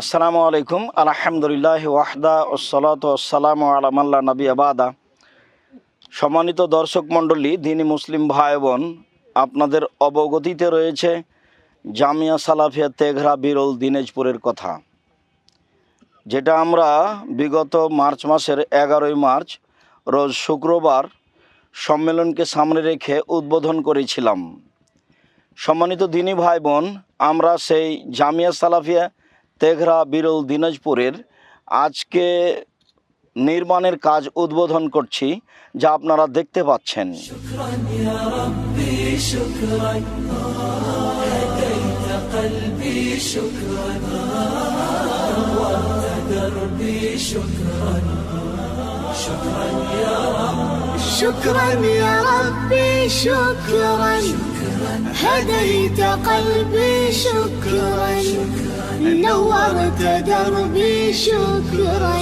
আসসালামু আলাইকুম। আলহামদুলিল্লাহ ওয়াহদা ওসলাত ওসালাম আলামাল্লা নবী আবাদা সম্মানিত দর্শক মণ্ডলী, দিনী মুসলিম ভাই বোন আপনাদের অবগতিতে রয়েছে জামিয়া সালাফিয়া তেঘরা বিরল দিনাজপুরের কথা। যেটা আমরা বিগত মার্চ মাসের এগারোই মার্চ, রোজ শুক্রবার সম্মেলনকে সামনে রেখে উদ্বোধন করেছিলাম। সম্মানিত দিনী ভাই বোন আমরা সেই জামিয়া সালাফিয়া তেঘরা বিরল দিনাজপুরের আজকে নির্মাণের কাজ উদ্বোধন করছি যা আপনারা দেখতে পাচ্ছেন شكرا هديت قلبي شكرا نورت دربي شكرا شكرا يا رب شكرا يا ربي شكرا هديت قلبي شكرا نورت دربي شكرا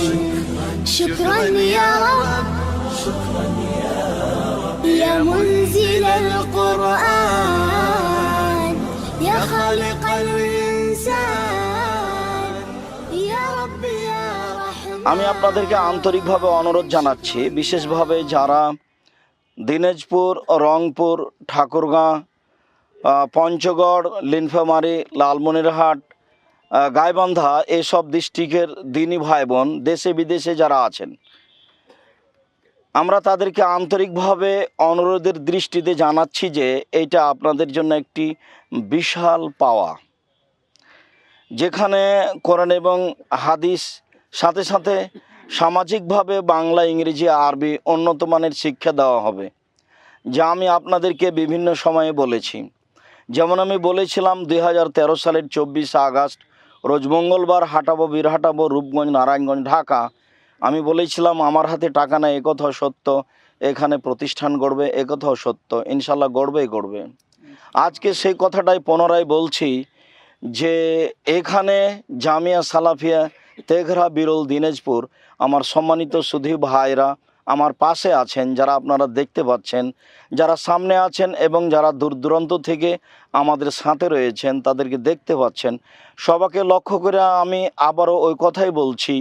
شكرا يا رب يا منزل القرآن يا خالق الإنسان يا رب يا رحمن আমি আপনাদেরকে আন্তরিকভাবে অনুরোধ জানাচ্ছি বিশেষভাবে যারা দিনাজপুর রংপুর ঠাকুরগাঁ আহ, পঞ্চগড় লিনফামারি লালমনিরহাট আহ, গাইবান্ধা এসব ডিস্ট্রিক্টের দিনী ভাই বোন দেশে বিদেশে যারা আছেন আমরা তাদেরকে আন্তরিকভাবে অনুরোধের দৃষ্টিতে জানাচ্ছি যে এটা আপনাদের জন্য একটি বিশাল পাওয়া। যেখানে কোরআন এবং হাদিস সাথে সাথে সামাজিকভাবে বাংলা ইংরেজি আরবি উন্নত মানের শিক্ষা দেওয়া হবে যা আমি আপনাদেরকে বিভিন্ন সময়ে বলেছি। যেমন আমি বলেছিলাম দু হাজার তেরো সালের চব্বিশে আগস্ট রোজ মঙ্গলবার হাঁটাবো বীরহাটাবো রূপগঞ্জ, নারায়ণগঞ্জ, ঢাকা। আমি বলেছিলাম, আমার হাতে টাকা নেই একথাও সত্য। এখানে প্রতিষ্ঠান গড়বে একথাও সত্য। ইনশাল্লাহ গড়বেই গড়বে। আজকে সেই কথাটাই পুনরায় বলছি যে, এখানে জামিয়া সালাফিয়া, তেঘরা, বিরল, দিনাজপুর, আমার সম্মানিত সুধী ভাইরা আমার পাশে আছেন, যারা আপনারা দেখতে পাচ্ছেন, যারা সামনে আছেন এবং যারা দূর দূরান্ত থেকে আমাদের সাথে রয়েছেন, তাদেরকে দেখতে পাচ্ছেন। সবাকে লক্ষ্য করে আমি আবারও ওই কথাই বলছি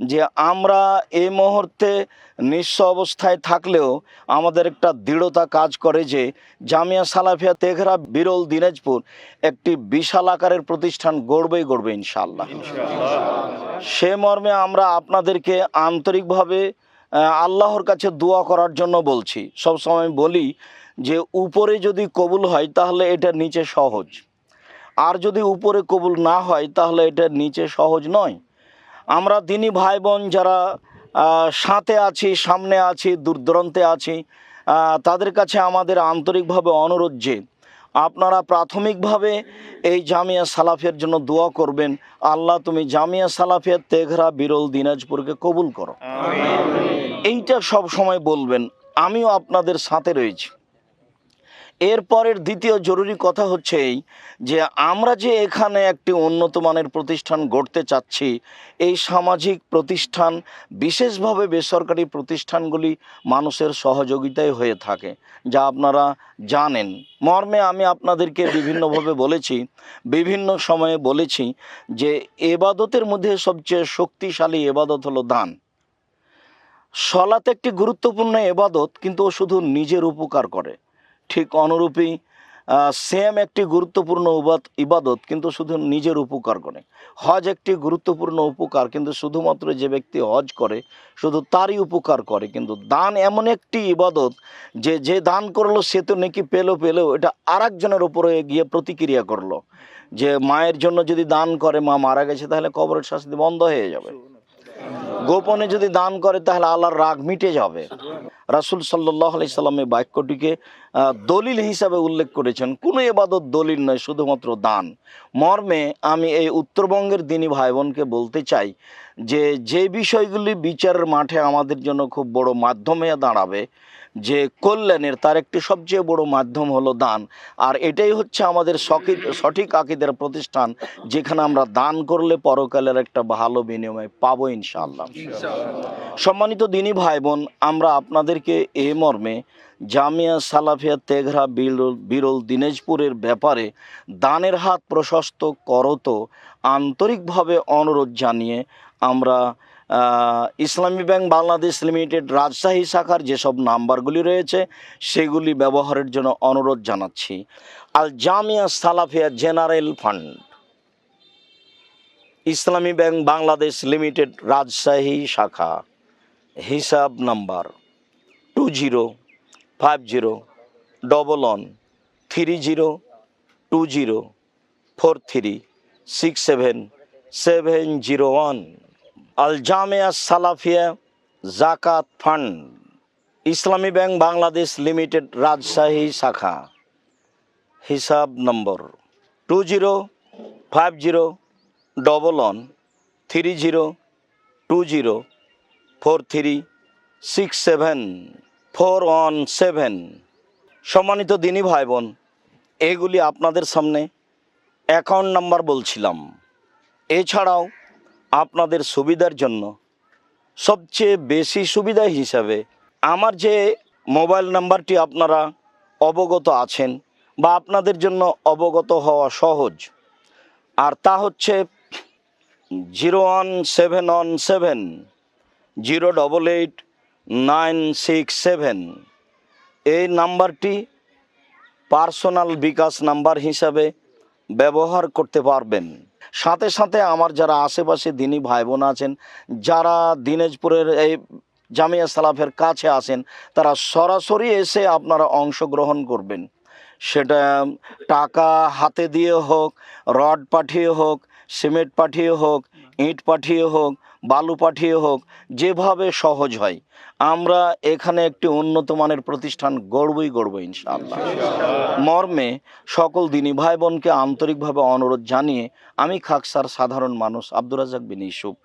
যে আমরা এই মুহূর্তে নিঃস্ব অবস্থায় থাকলেও আমাদের একটা দৃঢ়তা কাজ করে যে জামিয়া সালাফিয়া তেঘরা বিরল দিনাজপুর একটি বিশাল আকারের প্রতিষ্ঠান গড়বেই গড়বে ইনশাল্লাহ সে মর্মে আমরা আপনাদেরকে আন্তরিকভাবে আল্লাহর কাছে দোয়া করার জন্য বলছি। সবসময় বলি যে, উপরে যদি কবুল হয়, তাহলে এটা নিচে সহজ। আর যদি উপরে কবুল না হয়, তাহলে এটা নিচে সহজ নয়। আমরা দিনী ভাই বোন যারা সাথে আছি, সামনে আছি দূর দূরান্তে আছি তাদের কাছে আমাদের আন্তরিকভাবে অনুরোধ যে আপনারা প্রাথমিকভাবে এই জামিয়া সালাফের জন্য দোয়া করবেন। আল্লাহ তুমি জামিয়া সালাফিয়া তেঘরা বিরল দিনাজপুরকে কবুল করো। এইটা সব সময় বলবেন। আমিও আপনাদের সাথে রয়েছি। এরপরের দ্বিতীয় জরুরি কথা হচ্ছে এই যে আমরা যে এখানে একটি উন্নত মানের প্রতিষ্ঠান গড়তে চাচ্ছি, এই সামাজিক প্রতিষ্ঠান, বিশেষভাবে বেসরকারি প্রতিষ্ঠানগুলি মানুষের সহযোগিতায় হয়ে থাকে, যা আপনারা জানেন। মর্মে আমি আপনাদেরকে বিভিন্নভাবে বলেছি, বিভিন্ন সময়ে বলেছি যে এবাদতের মধ্যে সবচেয়ে শক্তিশালী এবাদত হলো দান। সলাত একটি গুরুত্বপূর্ণ এবাদত কিন্তু ও শুধু নিজের উপকার করে। ঠিক অনুরূপী সেম একটি গুরুত্বপূর্ণ ইবাদত কিন্তু শুধু নিজের উপকার করে। হজ একটি গুরুত্বপূর্ণ উপকার কিন্তু শুধুমাত্র যে ব্যক্তি হজ করে শুধু তারই উপকার করে কিন্তু দান এমন একটি ইবাদত যে যে দান করল সে তো নাকি পেল পেলেও এটা আর একজনের উপরে গিয়ে প্রতিক্রিয়া করল। যে মায়ের জন্য যদি দান করে মা মারা গেছে তাহলে কবরের শাস্তি বন্ধ হয়ে যাবে। গোপনে যদি দান করে তাহলে আল্লাহর রাগ মিটে যাবে। রাসুল সাল্লাহ আলি সাল্লামের বাক্যটিকে দলিল হিসাবে উল্লেখ করেছেন। কোনো এবাদত দলিল নয়, শুধুমাত্র দান। মর্মে আমি এই উত্তরবঙ্গের দিনী ভাই বোনকে বলতে চাই যে যে বিষয়গুলি বিচারের মাঠে আমাদের জন্য খুব বড় মাধ্যমে দাঁড়াবে যে কল্যাণের তার একটি সবচেয়ে বড় মাধ্যম হলো দান। আর এটাই হচ্ছে আমাদের সঠিক আকিদের প্রতিষ্ঠান যেখানে আমরা দান করলে পরকালের একটা ভালো বিনিময় পাবো ইনশাআল্লাহ। সম্মানিত দিনী ভাই বোন আমরা আপনাদেরকে এ মর্মে জামিয়া সালাফিয়া তেঘরা বিরল বিরল দিনাজপুরের ব্যাপারে দানের হাত প্রশস্ত করতো আন্তরিকভাবে অনুরোধ জানিয়ে আমরা ইসলামী ব্যাংক বাংলাদেশ লিমিটেড রাজশাহী শাখার যেসব নাম্বারগুলি রয়েছে, সেগুলি ব্যবহারের জন্য অনুরোধ জানাচ্ছি। Al Jamia Salafia general fund. Islami bank Bangladesh limited Rajshahi শাখা। হিসাব number two zero five zero double one three zero two zero four three six seven seven zero one. Al Jamia Salafia Zakat fund, Islami bank Bangladesh limited Rajshahi শাখা। হিসাব number two zero five zero double one three zero two zero four three six seven four one seven. সম্মানিত দিনী ভাই বোন এগুলি আপনাদের সামনে account number বলছিলাম। এছাড়াও আপনাদের সুবিধার জন্য। সবচেয়ে বেশি সুবিধা হিসাবে আমার যে মোবাইল নাম্বারটি আপনারা অবগত আছেন বা আপনাদের জন্য অবগত হওয়া সহজ, আর তা হচ্ছে zero one seven one seven, zero double eight nine six seven. এই নাম্বারটি পার্সোনাল বিকাশ নাম্বার হিসাবে ব্যবহার করতে পারবেন। সাথে সাথে আমার যারা আশেপাশে দিনী ভাই বোন আছেন, যারা দিনাজপুরের এই জামিয়া সালাফের কাছে আসেন তারা সরাসরি এসে আপনারা অংশগ্রহণ করবেন। সেটা টাকা হাতে দিয়ে হোক, রড পাঠিয়ে হোক, সিমেন্ট পাঠিয়ে হোক, ইট পাঠিয়ে হোক বালু পাঠিয়ে হোক, যেভাবে সহজ হয়। আমরা এখানে একটি উন্নত মানের প্রতিষ্ঠান গড়বই গড়ব ইনশাআল্লাহ। মর্মে সকল দিনী ভাই বোনকে আন্তরিকভাবে অনুরোধ জানিয়ে আমি খাকসার সাধারণ মানুষ আব্দুর রাজাক বিন ইসুফ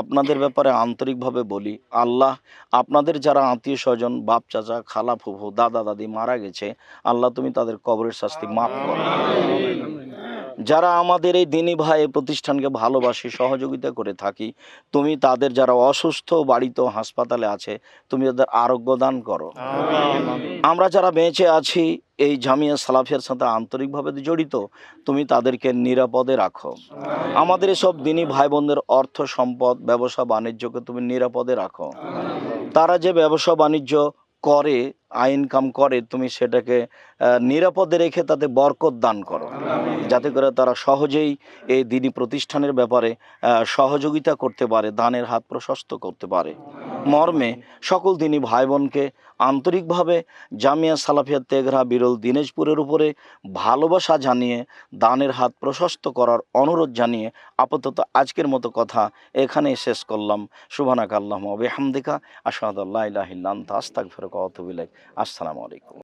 আপনাদের ব্যাপারে আন্তরিকভাবে বলি, আল্লাহ আপনাদের যারা আত্মীয় স্বজন বাপ চাচা খালা ফুফু দাদা, দাদি মারা গেছে, আল্লাহ তুমি তাদের কবরের শাস্তি মাফ করো। যারা আমাদের এই দিনী ভাই প্রতিষ্ঠানকে ভালোবাসি সহযোগিতা করে থাকি তুমি তাদের যারা অসুস্থ বাড়িতে হাসপাতালে আছে তুমি তাদের আরোগ্য দান করো। আমরা যারা বেঁচে আছি এই জামিয়া সালাফিয়ার সাথে আন্তরিকভাবে জড়িত তুমি তাদেরকে নিরাপদে রাখো। আমাদের এসব দিনী ভাই বোনদের অর্থ সম্পদ ব্যবসা বাণিজ্যকে তুমি নিরাপদে রাখো। তারা যে ব্যবসা বাণিজ্য করে আয় ইনকাম করে তুমি সেটাকে নিরাপদে রেখে তাতে বরকত দান করো। যাতে করে তারা সহজেই এই দিনী প্রতিষ্ঠানের ব্যাপারে সহযোগিতা করতে পারে দানের হাত প্রশস্ত করতে পারে। মর্মে সকল দিনী ভাই বোনকে আন্তরিকভাবে জামিয়া সালাফিয়া তেঘরা বিরল দিনাজপুরের উপরে ভালোবাসা জানিয়ে, দানের হাত প্রশস্ত করার অনুরোধ জানিয়ে আপাতত আজকের মতো কথা এখানেই শেষ করলাম। সুবানাক আল্লাহ বেহামদিকা আসাদ আল্লাহ আস্তাক ফেরক অতবিলেক আসসালামু আলাইকুম।